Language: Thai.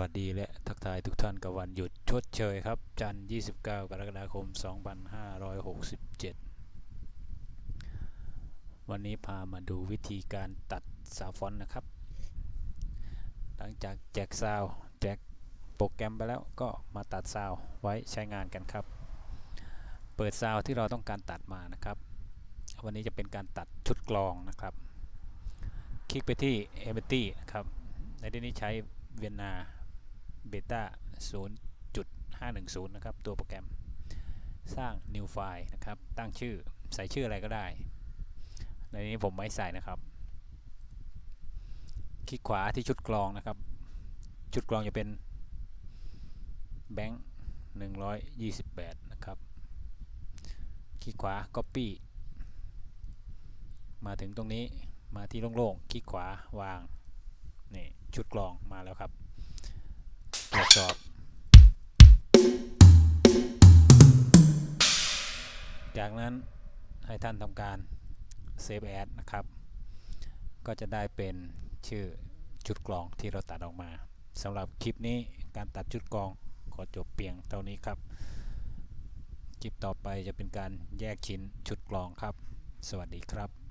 วัสดีและทักทายทุกท่านกับวันหยุดชดเชยครับ จันทร์29 กรกฎาคม 2567 วันนี้พามาดูวิธีการตัดซาวฟอนต์นะครับ หลังจากแจกซาวด์แจกโปรแกรมไปแล้วก็มาตัดซาวด์ไว้ใช้งานกันครับ เปิดซาวด์ที่เราต้องการตัดมานะครับ วันนี้จะเป็นการตัดชุดกลองนะครับ คลิกไปที่ e m b a t y นะครับในที่นี้ใช้เวียนนา เบต้า0.510 นะครับ ตัวโปรแกรมสร้าง new file นะครับ ตั้งชื่อใส่ชื่ออะไรก็ได้ ในนี้ผมไม่ใส่นะครับ คลิกขวาที่ชุดกรองนะครับ ชุดกรองจะเป็นแบงค์128 นะครับ คลิกขวา copy มาถึงตรงนี้มาที่โล่งๆ คลิกขวาวาง นี่ ชุดกรองมาแล้วครับ สอบ จากนั้นให้ท่านทำการ Save As นะครับ ก็จะได้เป็นชื่อชุดกรองที่เราตัดออกมาสำหรับคลิปนี้การตัดชุดกรองขอจบเพียงเท่านี้ครับ คลิปต่อไปจะเป็นการแยกชิ้นชุดกรองครับ สวัสดีครับ